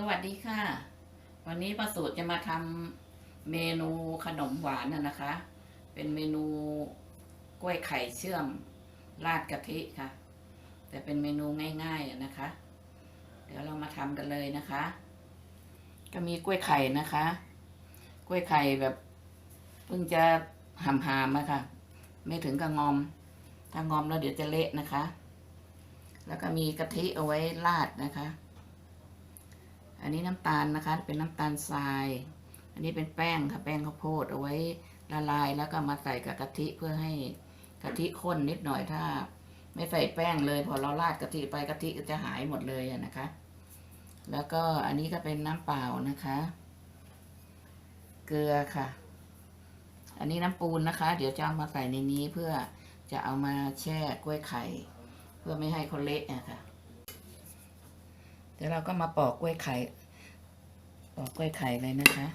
สวัสดีค่ะ วันนี้ป้าสูตรจะมาทำเมนูขนมหวานนะคะ เป็นเมนูกล้วยไข่เชื่อมราดกะทิค่ะ แต่เป็นเมนูง่ายๆนะคะ เดี๋ยวเรามาทำกันเลยนะคะ ก็มีกล้วยไข่นะคะ กล้วยไข่แบบเพิ่งจะหำหามะค่ะ ไม่ถึงกับงอม ถ้างอมแล้วเดี๋ยวจะเละนะคะ แล้วก็มีกะทิเอาไว้ราดนะคะ อันนี้น้ำตาลนะคะ เป็นน้ำตาลทราย อันนี้เป็นแป้งค่ะ แป้งข้าวโพดเอาไว้ละลายแล้วก็มาใส่กับกะทิเพื่อให้กะทิข้นนิดหน่อยถ้า ไม่ใส่แป้งเลย พอเราราดกะทิไปกะทิจะหายหมดเลยนะคะ แล้วก็อันนี้ก็เป็นน้ำเปล่านะคะ เกลือค่ะ อันนี้น้ำปูนนะคะ เดี๋ยวจะเอามาใส่ในนี้เพื่อจะเอามาแช่กล้วยไข่ เพื่อไม่ให้เขาเละอะค่ะ เดี๋ยวเราก็มาปอกกล้วยไข่ปอกกล้วยไข่เลยนะคะ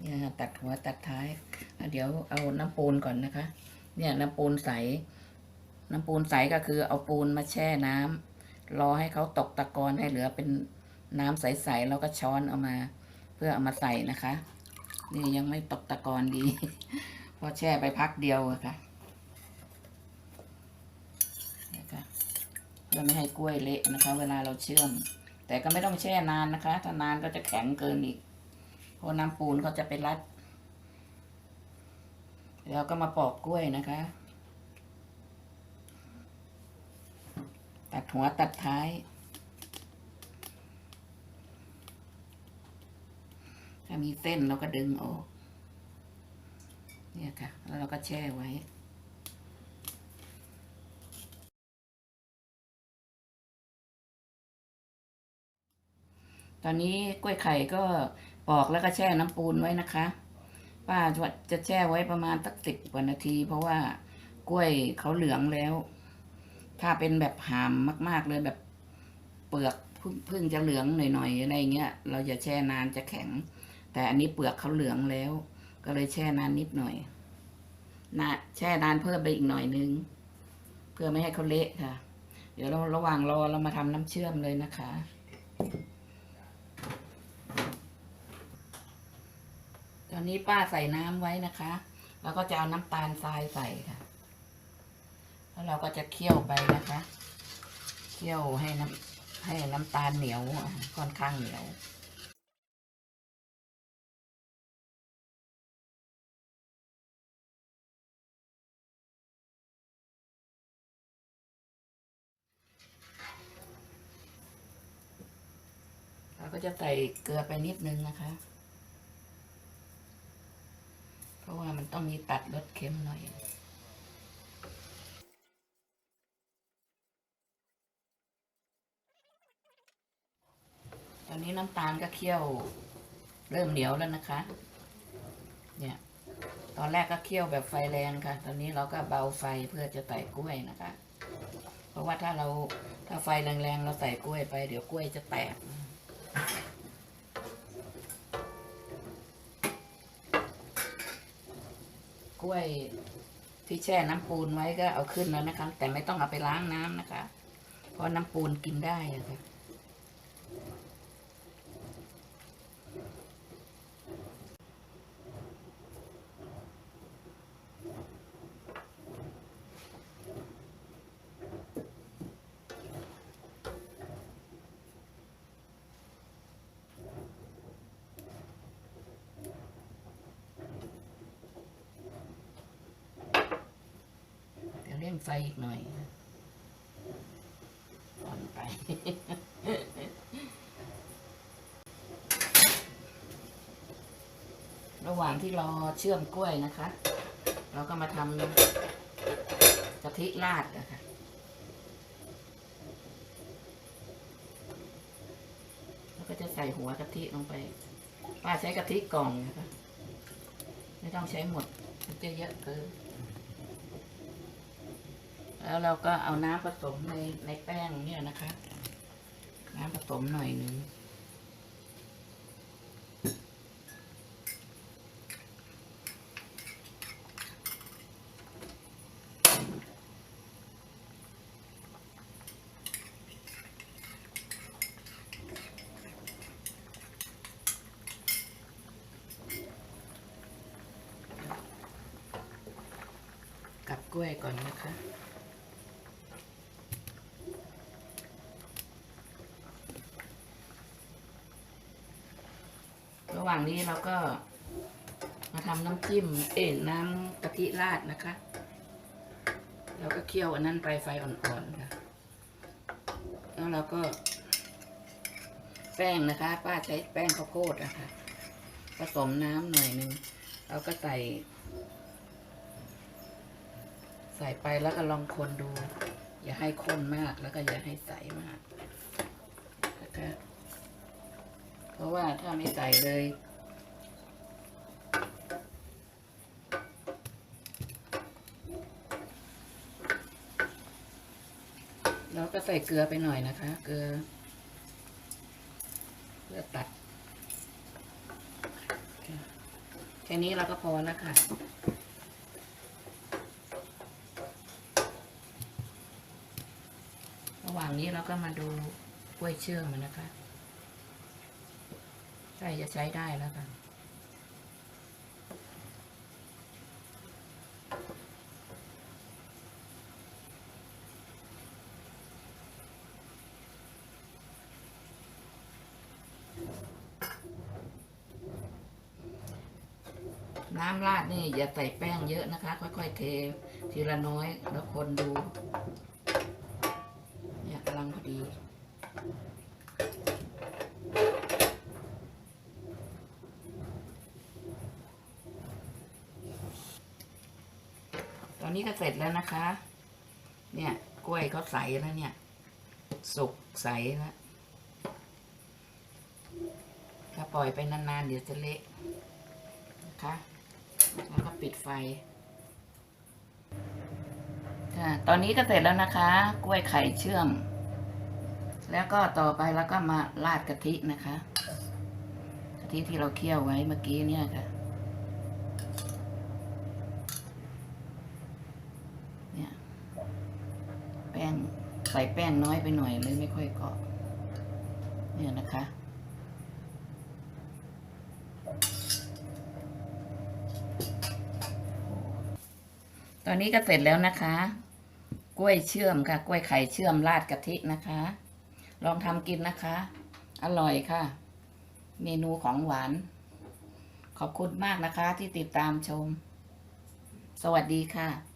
เนี่ยตัดหัวตัดท้าย เดี๋ยวเอาน้ำปูนก่อนนะคะ เนี่ยน้ำปูนใส น้ำปูนใสก็คือเอาปูนมาแช่น้ำรอให้เขาตกตะกอนให้เหลือเป็นน้ำใสๆแล้วก็ช้อนเอามา เพื่อเอามาใส่นะคะ นี่ยังไม่ตกตะกอนดีเพอแช่ไปพักเดียวอะค่ะนี่ยค่ะ เพื่อไม่ให้กล้วยเละนะคะ เวลาเราเชื่อม แต่ก็ไม่ต้องแช่นานนะคะ ถ้านานก็จะแข็งเกินอีกเพราะน้ำปูนก็จะไปรัดเราก็มาปอกกล้วยนะคะ ตัดหัวตัดท้าย ถ้ามีเส้นเราก็ดึงออก เนี่ยค่ะ แล้วเราก็แช่ไว้ ตอนนี้กล้วยไข่ก็ปอกแล้วก็แช่น้ำปูนไว้นะคะ ป้าจะแช่ไว้ประมาณสักสิบกว่านาที เพราะว่ากล้วยเขาเหลืองแล้ว ถ้าเป็นแบบหามมาก ๆเลยแบบเปลือกเพิ่งงจะเหลืองหน่อยๆอะไรเงี้ย เราจะแช่นานจะแข็ง แต่อันนี้เปลือกเขาเหลืองแล้ว ก็เลยแช่นานนิดหน่อยนะแช่นานเพิ่มไปอีกหน่อยนึง เพื่อไม่ให้เขาเละค่ะ เดี๋ยวเราระหว่างรอเรามาทำน้ำเชื่อมเลยนะคะ อนนี้ป้าใส่น้ำไว้นะคะ แล้วก็จะเอาน้ำตาลทรายใส่ค่ะ แล้วเราก็จะเคี่ยวไปนะคะ เคี่ยวให้น้ำให้น้ำตาลเหนียวค่อนข้างเหนียวเราก็จะใส่เกลือไปนิดนึงนะคะ ราะว่ามันต้องมีตัดรสเค็มหน่อยตอนนี้น้ำตาลก็เคี่ยวเริ่มเหนียวแล้วนะคะ เนี่ย ตอนแรกก็เคี่ยวแบบไฟแรงค่ะ ตอนนี้เราก็เบาไฟเพื่อจะใส่กล้วยนะคะ เพราะว่าถ้าเราถ้าไฟแรงๆเราใส่กล้วยไป เดี๋ยวกล้วยจะแตก กล้วยที่แช่น้ำปูนไว้ก็เอาขึ้นแล้วนะคะ แต่ไม่ต้องเอาไปล้างน้ำนะคะ เพราะน้ำปูนกินได้อะค่ะ ไฟอีกหน่อยอ่อนไประหว่างที่รอเชื่อมกล้วยนะคะ เราก็มาทำกะทิราดนะคะแล้วก็จะใส่หัวกะทิลงไป ป้าใช้กะทิกล่องนะคะ ไม่ต้องใช้หมด มันจะเยอะเกิน แล้วเราก็เอาน้ำผสมในในแป้งเนี่ยนะคะ น้ำผสมหน่อยหนึ่งกับกล้วยก่อนนะคะ ว่างนี้เราก็มาทำน้ำจิ้ม เอ็นน้ำกะทิราดนะคะ เราก็เคี่ยวอันนั้นไปไฟอ่อนๆค่ะ แล้วเราก็ แป้งนะคะ ป้าใช้แป้งข้าวโพดนะคะ ผสมน้ำหน่อยนึง เราก็ใส่ ใส่ไปแล้วก็ลองคนดู อย่าให้ข้นมากแล้วก็อย่าให้ใสมากนะคะ เพราะว่าถ้าไม่ใส่เลยแล้วก็ใส่เกลือไปหน่อยนะคะ เกลือ เพื่อตัด แค่นี้เราก็พอแล้วค่ะระหว่างนี้เราก็มาดูกล้วยเชื่อมมันนะคะ ใช่จะใช้ได้แล้วค่ะ น้ำราดนี่อย่าใส่แป้งเยอะนะคะ ค่อยๆเททีละน้อยแล้วคนดู เนี่ยกำลังพอดี ต อนนี้ก็เสร็จแล้วนะคะ เนี่ยกล้วยเขาใสแล้วเนี่ย สุกใสแล้ว ถ้าปล่อยไปนานๆ เดี๋ยวจะเละนะคะ แล้วก็ปิดไฟค่ะตอนนี้ก็เสร็จแล้วนะคะ กล้วยไข่เชื่อม แล้วก็ต่อไปแล้วก็มาราดกะทินะคะ กะทิที่เราเคี่ยวไว้เมื่อกี้เนี่ยค่ะ เนี่ย แป้ง ใส่แป้งน้อยไปหน่อยเลยไม่ค่อยเกาะเนี่ยนะคะ ตอนนี้ก็เสร็จแล้วนะคะ กล้วยเชื่อมค่ะ กล้วยไข่เชื่อมราดกะทินะคะ ลองทำกินนะคะ อร่อยค่ะ เมนูของหวาน ขอบคุณมากนะคะที่ติดตามชม สวัสดีค่ะ